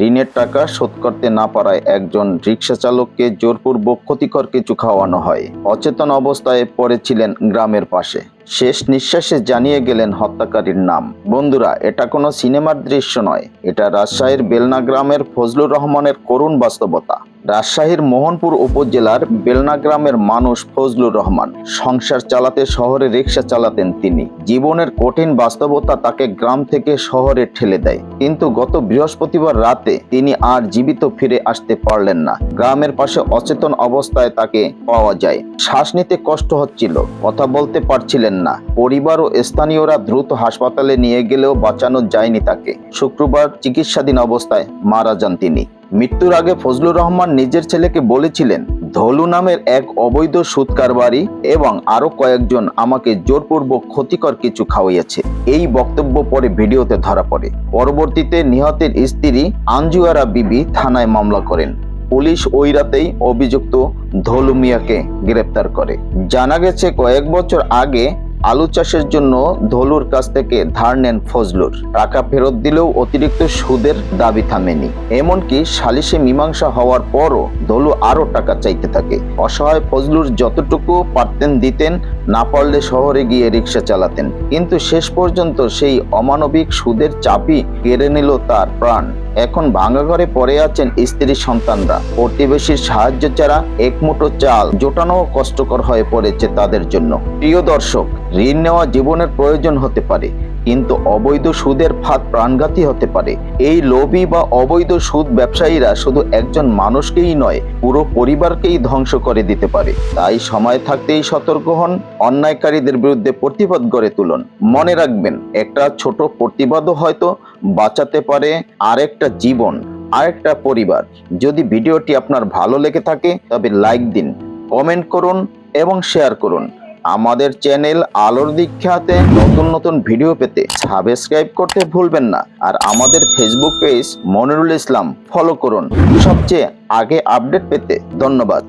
ঋণের টাকা শোধ করতে না পারায় একজন রিক্সা চালককে জোরপূর্বক ক্ষতিকর কিছু খাওয়ানো হয়। অচেতন অবস্থায় পড়েছিলেন গ্রামের পাশে। শেষ নিঃশ্বাসে জানিয়ে গেলেন হত্যাকারীর নাম। বন্ধুরা, এটা কোনো সিনেমার দৃশ্য নয়। এটা রাজশাহীর বেলনা গ্রামের ফজলুর রহমানের করুণ বাস্তবতা। রাজশাহীর মোহনপুর উপজেলার বেলনা গ্রামের মানুষ ফজলুর রহমান সংসার চালাতে শহরে রিক্সা চালাতেন তিনি। জীবনের কঠিন বাস্তবতা তাকে গ্রাম থেকে শহরে ঠেলে দেয়। কিন্তু গত বৃহস্পতিবার রাতে তিনি আর জীবিত ফিরে আসতে পারলেন না। গ্রামের পাশে অচেতন অবস্থায় তাকে পাওয়া যায়। শ্বাস নিতে কষ্ট হচ্ছিল, কথা বলতে পারছিলেন না। পরিবার ও স্থানীয়রা দ্রুত হাসপাতালে নিয়ে গেলেও বাঁচানো যায়নি তাকে। শুক্রবার চিকিৎসাধীন অবস্থায় মারা যান তিনি। মৃত্যুর আগে ফজলুর রহমান নিজের ছেলেকে বলেছিলেন, ধলু নামের এক অবৈধ সুদ কারবারি এবং আরও কয়েকজন আমাকে জোরপূর্বক ক্ষতিকর কিছু খাওয়াইয়াছে এই বক্তব্য পরে ভিডিওতে ধরা পড়ে। পরবর্তীতে নিহতের স্ত্রী আঞ্জুয়ারা বিবি থানায় মামলা করেন। পুলিশ ওই রাতেই অভিযুক্ত ধলু মিয়াকে গ্রেপ্তার করে। জানা গেছে কয়েক বছর আগে আলু চাষের জন্য ধলুর কাছ থেকে ধার নেন ফজলুর। টাকা ফেরত দিলেও অতিরিক্ত সুদের দাবি থামেনি। এমনকি সালিশে মীমাংসা হওয়ার পরও ধলু আরও টাকা চাইতে থাকে। অসহায় ফজলুর যতটুকু পারতেন দিতেন, না পারলে শহরে গিয়ে রিক্সা চালাতেন। কিন্তু শেষ পর্যন্ত সেই অমানবিক সুদের চাপই কেড়ে নিল তার প্রাণ। এখন ভাঙা ঘরে পড়ে আছেন স্ত্রী সন্তানরা। প্রতিবেশীর সাহায্য ছাড়া এক মুঠো চাল জোটানো কষ্টকর হয়ে পড়েছে তাদের জন্য। প্রিয় দর্শক ঋণ নেওয়া জীবনের প্রয়োজন হতে পারে, কিন্তু অবৈধ সুদের ফাঁদ প্রাণঘাতী হতে পারে। এই লোভী বা অবৈধ সুদ ব্যবসায়ীরা শুধু একজন মানুষকেই নয়, পুরো পরিবারকেই ধ্বংস করে দিতে পারে। তাই সময় থাকতেই সতর্ক হন, অন্যায়কারীদের বিরুদ্ধে প্রতিবাদ গড়ে তুলুন। মনে রাখবেন, একটা ছোট প্রতিবাদও হয়তো বাঁচাতে পারে আরেকটা জীবন, আরেকটা পরিবার। যদি ভিডিওটি আপনার ভালো লেগে থাকে, তবে লাইক দিন, কমেন্ট করুন এবং শেয়ার করুন। আমাদের চ্যানেল আলোর দীক্ষাতে নতুন নতুন ভিডিও পেতে সাবস্ক্রাইব করতে ভুলবেন না আর আমাদের Facebook page Monirul Islam follow করুন। সবচেয়ে আগে আপডেট পেতে ধন্যবাদ।